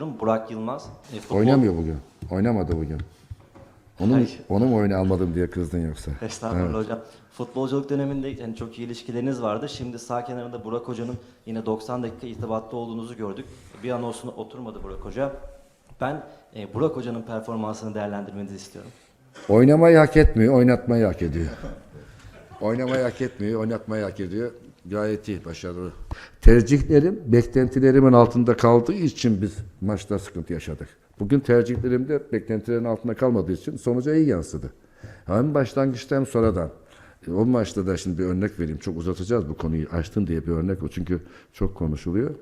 Burak Yılmaz. E, futbol- Oynamıyor bugün. Oynamadı bugün. Onun, Hayır. onu mu oyunu almadım diye kızdın yoksa? Estağfurullah hocam. Futbolculuk döneminde yani çok iyi ilişkileriniz vardı. Şimdi sağ kenarında Burak Hoca'nın yine 90 dakika irtibatta olduğunuzu gördük. Bir an olsun oturmadı Burak Hoca. Ben e, Burak Hoca'nın performansını değerlendirmenizi istiyorum. Oynamayı hak etmiyor, oynatmayı hak ediyor. Oynamayı hak etmiyor, oynatmayı hak ediyor. Gayet iyi, başarılı. Tercihlerim beklentilerimin altında kaldığı için biz maçta sıkıntı yaşadık. Bugün tercihlerim de beklentilerin altında kalmadığı için sonuca iyi yansıdı. Hem başlangıçta hem sonradan. E, O maçta da şimdi bir örnek vereyim. Çok uzatacağız bu konuyu. Açtın diye bir örnek o. Çünkü çok konuşuluyor.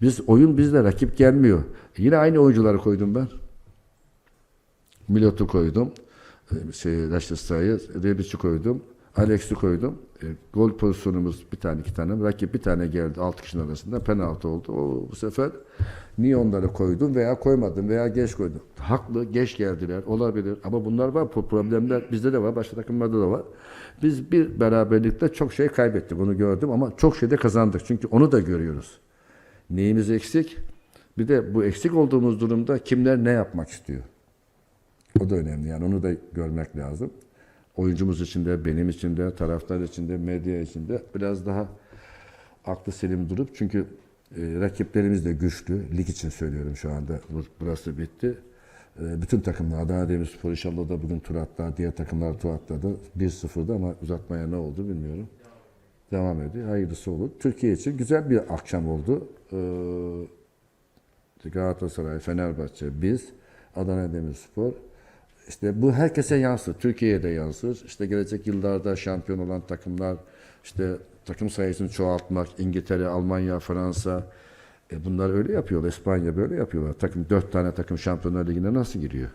Biz oyun bizle rakip gelmiyor. E, Yine aynı oyuncuları koydum ben. Milot'u koydum. Ee, Şey, Raşista'yı, Rebic'i koydum. Alex'i koydum. E, gol pozisyonumuz bir tane iki tane. Rakip bir tane geldi altı kişinin arasında penaltı oldu. O bu sefer niye onları koydum veya koymadım veya geç koydum. Haklı geç geldiler olabilir ama bunlar var problemler bizde de var başka takımlarda da var. Biz bir beraberlikte çok şey kaybettik onu gördüm ama çok şey de kazandık çünkü onu da görüyoruz. Neyimiz eksik? Bir de bu eksik olduğumuz durumda kimler ne yapmak istiyor? O da önemli yani onu da görmek lazım. Oyuncumuz için de, benim için de, taraftar için de, medya için de biraz daha aklı selim durup çünkü e, rakiplerimiz de güçlü. Lig için söylüyorum şu anda. Bu- Burası bitti. E, bütün takımlar, Adana Demirspor inşallah da bugün tur atlar, diğer takımlar tur atladı. 1-0'da ama uzatmaya ne oldu bilmiyorum. Devam ediyor. Hayırlısı olur. Türkiye için güzel bir akşam oldu. Ee, Galatasaray, Fenerbahçe, biz, Adana Demirspor. İşte bu herkese yansır. Türkiye'ye de yansır. İşte gelecek yıllarda şampiyon olan takımlar, işte takım sayısını çoğaltmak, İngiltere, Almanya, Fransa, e bunlar öyle yapıyor. İspanya böyle yapıyorlar. Takım dört tane takım Şampiyonlar Ligi'ne nasıl giriyor?